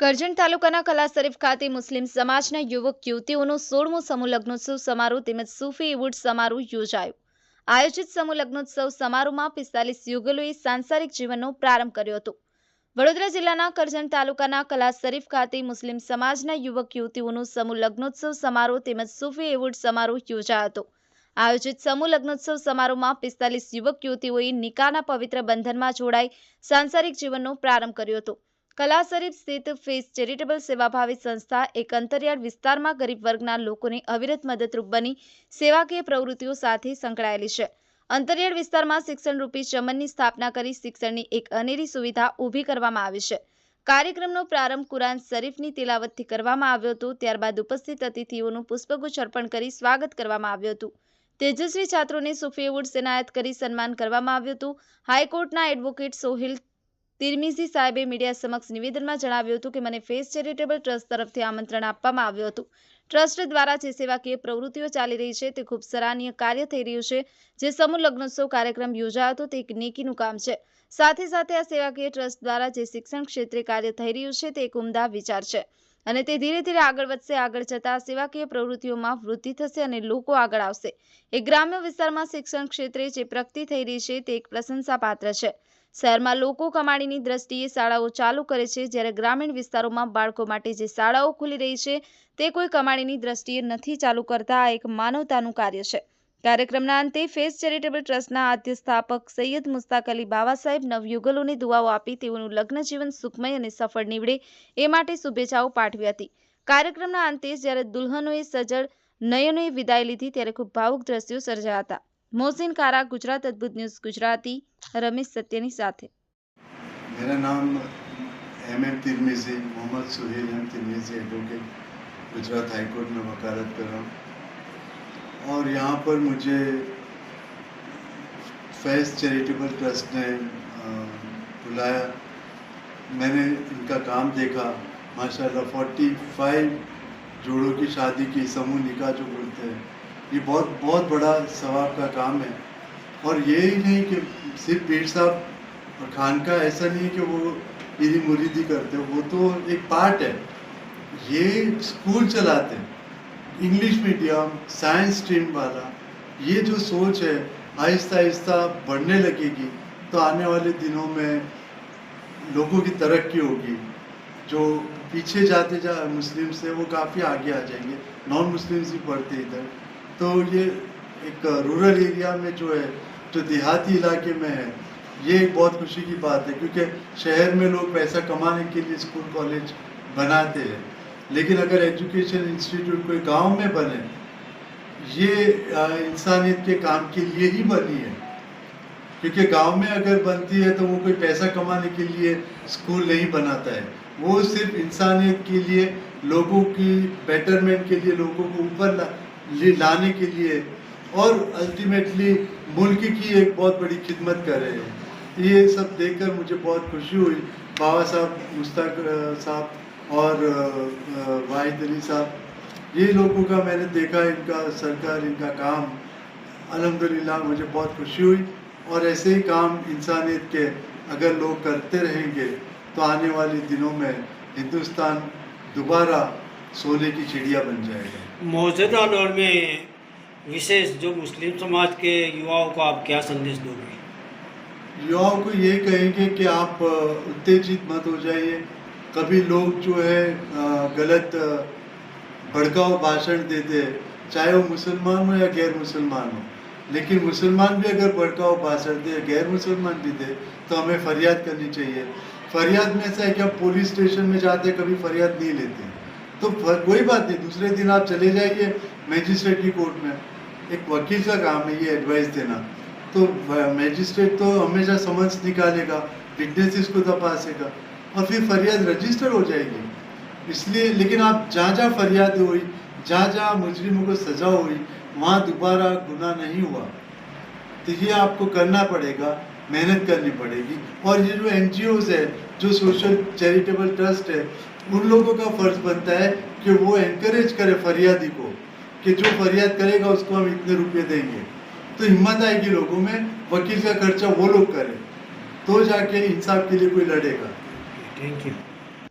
કરજણ તાલુકાના કલા શરીફ ખાતે મુસ્લિમ સમાજના યુવક યુવતીઓનો સોળમો સમૂહ લગ્નોત્સવ સમારોહ તેમજ સૂફી ઇવુડ સમારોહ યોજાયો. આયોજિત સમૂહ લગ્નોત્સવ સમારોહમાં પિસ્તાલીસ યુગલોએ સાંસારિક જીવનનો પ્રારંભ કર્યો હતો. વડોદરા જિલ્લાના કરજણ તાલુકાના કલા શરીફ ખાતે મુસ્લિમ સમાજના યુવક યુવતીઓનો સમૂહ લગ્નોત્સવ સમારોહ તેમજ સૂફી ઇવુડ સમારોહ યોજાયો હતો. આયોજિત સમૂહ લગ્નોત્સવ સમારોહમાં પિસ્તાલીસ યુવક યુવતીઓએ નિકાહના પવિત્ર બંધનમાં જોડાઈ સાંસારિક જીવનનો પ્રારંભ કર્યો હતો. કલા શરીફ સ્થિત ફેસ ચેરિટેબલ સેવાભાવી સંસ્થા એક અંતરિયાળ વિસ્તારમાં ગરીબ વર્ગના લોકોને અવિરત મદદરૂપ બની સેવાકીય પ્રવૃત્તિઓ સાથે સંકળાયેલી છે. અંતરિયાળ વિસ્તારમાં શિક્ષણરૂપી ચમનની સ્થાપના કરી શિક્ષણની એક અનેરી સુવિધા ઊભી કરવામાં આવી છે. કાર્યક્રમનો પ્રારંભ કુરાન શરીફની તિલાવતથી કરવામાં આવ્યો હતો. ત્યારબાદ ઉપસ્થિત અતિથિઓનું પુષ્પગુચ્છ અર્પણ કરી સ્વાગત કરવામાં આવ્યું હતું. તેજસ્વી છાત્રોને સુફી એવોર્ડ એનાયત કરી સન્માન કરવામાં આવ્યું હતું. હાઈકોર્ટના એડવોકેટ સોહિલ તિરમિઝી સાહેબે મીડિયા સમક્ષ નિવેદનમાં જણાવ્યું હતું કે મને ફેસ ચેરિટેબલ ટ્રસ્ટ તરફથી આમંત્રણ આપવામાં આવ્યું હતું. ટ્રસ્ટ દ્વારા જે સેવાકીય પ્રવૃત્તિઓ ચાલી રહી છે તે ખૂબ સરાહનીય કાર્ય થઈ રહ્યું છે. જે સમૂહ લગ્નોત્સવ કાર્યક્રમ યોજાયો હતો તે એક નેકીનું કામ છે. સાથે સાથે આ સેવાકીય ટ્રસ્ટ દ્વારા જે શિક્ષણ ક્ષેત્રે કાર્ય થઈ રહ્યું છે તે એક ઉમદા વિચાર છે. અને તે ધીરે ધીરે આગળ વધશે. આગળ જતા સેવાકીય પ્રવૃત્તિઓમાં વૃદ્ધિ થશે અને લોકો આગળ આવશે. એ ગ્રામ્ય વિસ્તારમાં શિક્ષણ ક્ષેત્રે જે પ્રગતિ થઈ રહી છે તે એક પ્રશંસાપાત્ર છે. શહેરમાં લોકો કમાણીની દ્રષ્ટિએ શાળાઓ ચાલુ કરે છે. જ્યારે ગ્રામીણ વિસ્તારોમાં બાળકો માટે જે શાળાઓ ખુલી રહી છે, તે કોઈ કમાણીની દ્રષ્ટિએ નથી ચાલુ કરતા. આ એક માનવતાનું કાર્ય છે. કાર્યક્રમના અંતે ફેસ ચેરિટેબલ ટ્રસ્ટના આદ્ય સ્થાપક સૈયદ મુસ્તાક અલી બાવા સાહેબ નવયુગલોને દુઆઓ આપી તેઓનું લગ્ન જીવન સુખમય અને સફળ નીવડે એ માટે શુભેચ્છાઓ પાઠવી હતી. કાર્યક્રમના અંતે જ્યારે દુલ્હનોએ સજળ નયનોએ વિદાય લીધી, ત્યારે ખૂબ ભાવુક દ્રશ્યો સર્જાયા હતા. મોહસિન કારા ગુજરાત અદ્ભુત ન્યૂઝ ગુજરાતી રમેશ સત્યની સાથે मेरा नाम M M Tirmizi Mohammad Suhail M Tirmizi advocate Gujarat high court में वकालत कर रहा हूँ और यहाँ पर मुझे फैज़ चैरिटेबल ट्रस्ट ने अ, बुलाया मैंने इनका काम देखा माशाल्लाह फोर्टी फाइव जोड़ों की शादी की समूह निकाह जो बोलते हैं ये बहुत बहुत बड़ा सवाब का काम है। और ये ही नहीं कि सिर्फ़ पीर साहब और खान का, ऐसा नहीं कि वो पीरी मुरीदी करते वो तो एक पार्ट है। ये स्कूल चलाते हैं। इंग्लिश मीडियम, साइंस स्ट्रीम वाला, ये जो सोच है, आहिस्ता आहिस्ता बढ़ने लगेगी। तो आने वाले दिनों में लोगों की तरक्की होगी। जो पीछे जाते जा, मुस्लिम से, वो काफ़ी आगे आ जाएँगे। नॉन मुस्लिम्स भी पढ़ते इधर। तो ये एक रूरल एरिया में जो है जो देहाती इलाके में है ये एक बहुत खुशी की बात है क्योंकि शहर में लोग पैसा कमाने के लिए स्कूल कॉलेज बनाते हैं। लेकिन अगर एजुकेशन इंस्टीट्यूट कोई गाँव में बने ये इंसानियत के काम के लिए ही बनी है। क्योंकि गाँव में अगर बनती है तो वो कोई पैसा कमाने के लिए स्कूल नहीं बनाता है। वो सिर्फ़ इंसानियत के लिए लोगों की बेटरमेंट के लिए लोगों को ऊपर ला, लाने के लिए और अल्टीमेटली मुल्क की एक बहुत बड़ी खिदमत कर रहे हैं। ये सब देखकर मुझे बहुत खुशी हुई। बाबा साहब, मुश्ताक साहब और वाहिद अली साहब, ये लोगों का मैंने देखा, इनका सरकार, इनका काम। अलहमदिल्ला मुझे बहुत खुशी हुई। और ऐसे ही काम इंसानियत के अगर लोग करते रहेंगे तो आने वाले दिनों में हिंदुस्तान दोबारा सोने की चिड़िया बन जाएगा। मौजूदा दौर में विशेष जो मुस्लिम समाज के युवाओं को आप क्या संदेश दोगे? युवाओं को ये कहेंगे कि आप उत्तेजित मत हो जाइए। कभी लोग जो है गलत भड़काऊ भाषण देते हैं चाहे वो मुसलमान हो या गैर मुसलमान हो। लेकिन मुसलमान भी अगर भड़काऊ भाषण दे गैर मुसलमान भी दे तो हमें फरियाद करनी चाहिए। फरियाद में ऐसा है कि आप पुलिस स्टेशन में जाते कभी फरियाद नहीं लेते। तो कोई बात नहीं, दूसरे दिन आप चले जाइए मैजिस्ट्रेट की कोर्ट में। एक वकील का काम है ये एडवाइस देना। तो मैजिस्ट्रेट तो हमेशा समझ निकालेगा विटनेसेस को तपासेगा, और फिर फरियाद रजिस्टर हो जाएगी। इसलिए, लेकिन आप जहाँ जहाँ फरियाद हुई जहाँ जहाँ मुजरिमों को सजा हुई, वहाँ दोबारा गुना नहीं हुआ। तो ये आपको करना पड़ेगा, मेहनत करनी पड़ेगी। और ये जो एन है, जो सोशल चैरिटेबल ट्रस्ट है उन लोगों का फर्ज बनता है कि वो एनकरेज करे फरियादी को कि जो फरियाद करेगा उसको हम इतने रुपए देंगे तो हिम्मत आएगी लोगों में वकील का खर्चा वो लोग करें तो जाके इंसाफ के लिए कोई लड़ेगा थैंक यू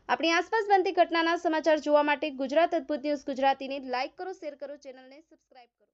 આપણી આસપાસ બનતી ઘટનાના સમાચાર જોવા માટે ગુજરાત અદ્ભુત ન્યૂઝ ગુજરાતીને લાઇક કરો શેર કરો ચેનલને સબસ્ક્રાઇબ કરો